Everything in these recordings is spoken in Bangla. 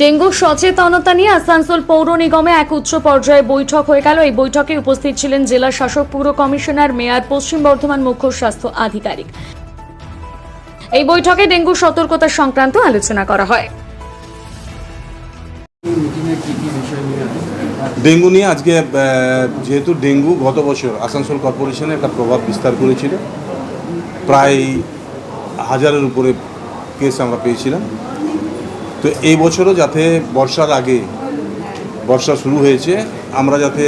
ডেঙ্গু সচেতনতা নিয়ে আসানসোল পৌর নিগমে এক উচ্চ পর্যায়ে বৈঠক হয়ে গেল। এই বৈঠকে উপস্থিত ছিলেন জেলা শাসক, পুর কমিশনার, মেয়র, পশ্চিম বর্ধমান মুখ্য স্বাস্থ্য আধিকারিক। এই বৈঠকে ডেঙ্গু সতর্কতা সংক্রান্ত আলোচনা করা হয়। ডেঙ্গু নিয়ে আজকে যেহেতু ডেঙ্গু গত বছর আসানসোল কর্পোরেশনে একটা প্রভাব বিস্তার করেছিল। প্রায় হাজারের উপরে কেস আমরা পেয়েছিলাম। তো এই বছরও যাতে বর্ষার আগে বর্ষা শুরু হয়েছে, আমরা যাতে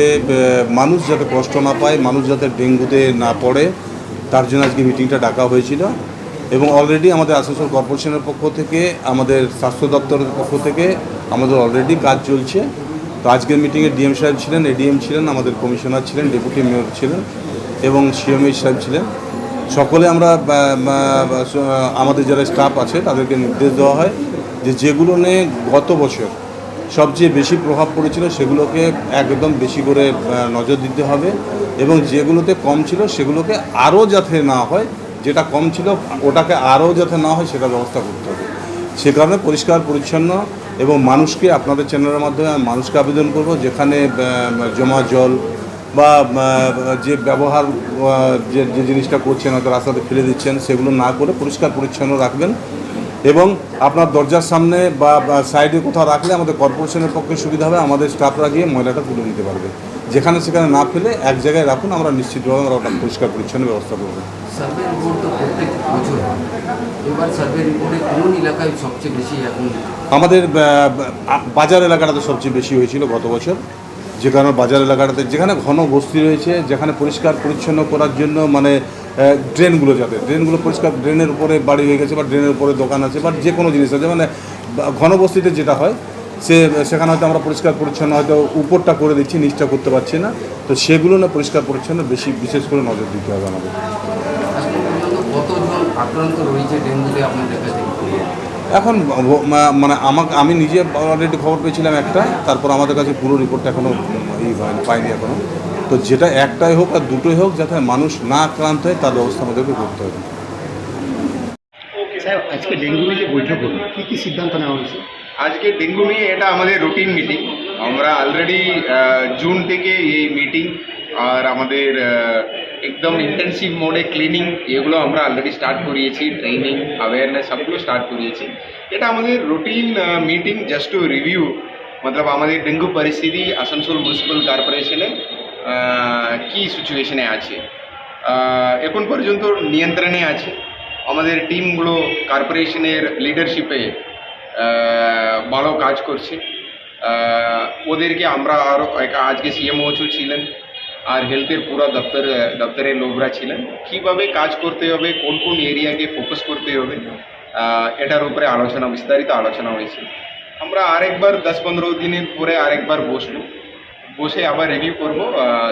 মানুষ যাতে কষ্ট না পায়, মানুষ যাতে ডেঙ্গুতে না পড়ে, তার জন্য আজকে মিটিংটা ডাকা হয়েছিল। এবং অলরেডি আমাদের আসানসোল কর্পোরেশনের পক্ষ থেকে, আমাদের স্বাস্থ্য দপ্তরের পক্ষ থেকে আমাদের অলরেডি কাজ চলছে। তো আজকের মিটিংয়ে ডিএম সাহেব ছিলেন এডিএম ছিলেন, আমাদের কমিশনার ছিলেন ডেপুটি মেয়র ছিলেন, এবং সিএমএইচ সাহেব ছিলেন। সকলে আমরা আমাদের যারা স্টাফ আছে, তাদেরকে নির্দেশ দেওয়া হয়। যে যেগুলো নিয়ে গত বছর সবচেয়ে বেশি প্রভাব পড়েছিল, সেগুলোকে একদম বেশি করে নজর দিতে হবে এবং যেগুলোতে কম ছিল সেগুলোকে আরও যাতে না হয়, যেটা কম ছিল ওটাকে আরও যাতে না হয় সেটা ব্যবস্থা করতে হবে। সে কারণে পরিষ্কার, পরিচ্ছন্ন এবং মানুষকে আপনাদের চ্যানেলের মাধ্যমে আমি মানুষকে আবেদন করব, যেখানে জমা জল বা যে ব্যবহার যে জিনিসটা করছেন, হয়তো রাস্তাতে ফেলে দিচ্ছেন, সেগুলো না করে পরিষ্কার, পরিচ্ছন্ন রাখবেন। এবং আপনার দরজার সামনে বা সাইডে কোথাও রাখলে আমাদের কর্পোরেশনের পক্ষে সুবিধা হবে আমাদের স্টাফরা গিয়ে ময়লাটা তুলে নিতে পারবে। যেখানে সেখানে না ফেলে এক জায়গায় রাখুন আমরা নিশ্চিতভাবে আমরা ওটা পরিষ্কার পরিচ্ছন্ন ব্যবস্থা করব। সার্ভে রিপোর্ট তো প্রত্যেক বছর এবার সার্ভে রিপোর্টে কোন এলাকায় সবচেয়ে বেশি এখন? আমাদের বাজার এলাকাটাতে সবচেয়ে বেশি হয়েছিল গত বছর। যে কারণে বাজার এলাকাটাতে যেখানে ঘন বস্তি রয়েছে, যেখানে পরিষ্কার পরিচ্ছন্ন করার জন্য মানে ড্রেনগুলো যাতে ড্রেনগুলো পরিষ্কার, ড্রেনের উপরে বাড়ি হয়ে গেছে বা ড্রেনের উপরে দোকান আছে বা যে কোনো জিনিস আছে। মানে বা- ঘন বস্তিতে যেটা হয়, সে, সেখানে হয়তো আমরা পরিষ্কার পরিচ্ছন্ন হয়তো উপরটা করে দিচ্ছি, নিচটা করতে পারছি না। তো সেগুলো না পরিষ্কার পরিচ্ছন্ন বেশি, বিশেষ করে নজর দিতে হবে আমাদের। কাছে এখন মানে আমাকে আমি নিজে অলরেডি খবর পেয়েছিলাম একটা তারপর আমাদের কাছে পুরো রিপোর্টটা এখনও ই হয়নি পাইনি এখনও তো যেটা একটাই হোক আর দুটোই হোক যাতে মানুষ না আক্রান্ত হয় তার ব্যবস্থা আমাদেরকে করতে হবে। আজকে ডেঙ্গু নিয়ে বৈঠক হলো কী কী সিদ্ধান্ত নেওয়া হয়েছে? আজকে ডেঙ্গু নিয়ে এটা আমাদের রুটিন মিটিং আমরা অলরেডি জুন থেকে এই মিটিং আর আমাদের একদম ইন্টেন্সিভ মোডে ক্লিনিং এগুলো আমরা অলরেডি স্টার্ট করিয়েছি ট্রেনিং অ্যাওয়ারনেস সবগুলো স্টার্ট করিয়েছি। এটা আমাদের routine meeting just to review মতলব আমাদের ডেঙ্গু পরিস্থিতি আসানসোল মিউনিসিপ্যাল কর্পোরেশনে কি সিচুয়েশনে আছে। এখন পর্যন্ত নিয়ন্ত্রণে আছে। আমাদের টিমগুলো কর্পোরেশনের লিডারশিপে ভালো কাজ করছে। ওদেরকে আমরা আরও আজকে সিএমওচও ছিলেন। আর হেলথের পুরো দপ্তর, দপ্তরের লোকরা ছিলেন। কীভাবে কাজ করতে হবে, কোন কোন এরিয়াকে ফোকাস করতে হবে এটার উপরে আলোচনা, বিস্তারিত আলোচনা হয়েছে। আমরা আরেকবার দশ পনেরো দিনের পরে আরেকবার বসবো। বসে আবার রিভিউ করব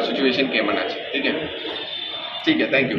সিচুয়েশন কেমন আছে। ঠিক আছে? ঠিক আছে থ্যাংক ইউ